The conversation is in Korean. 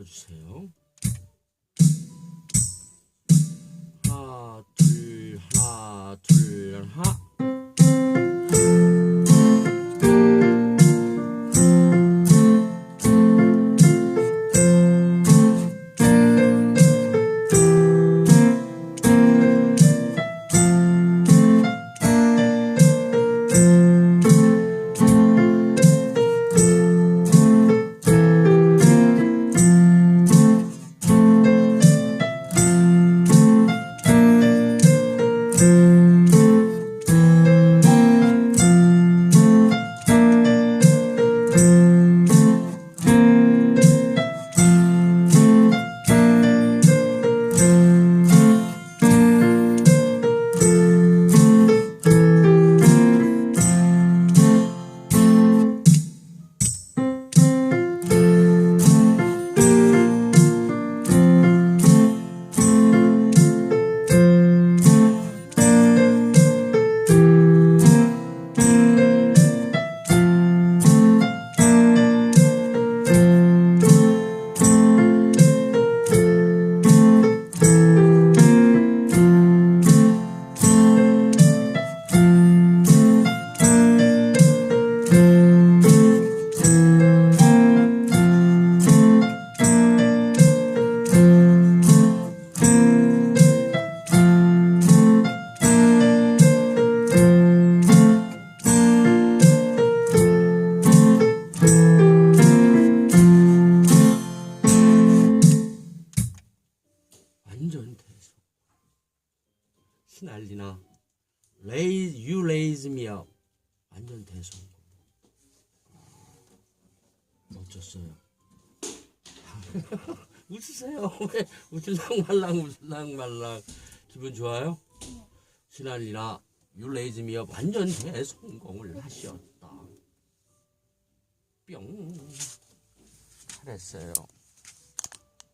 불러주세요. 하나 둘 하나 둘 하나. 완전 대소. 신알리나. Raise you raise me up. 완전 대소. 멋졌어요. 웃으세요. 왜 웃을랑 말랑 웃을랑 말랑 기분 좋아요? 신알리나 up 완전 대성공을 하셨다. 뿅. 잘했어요.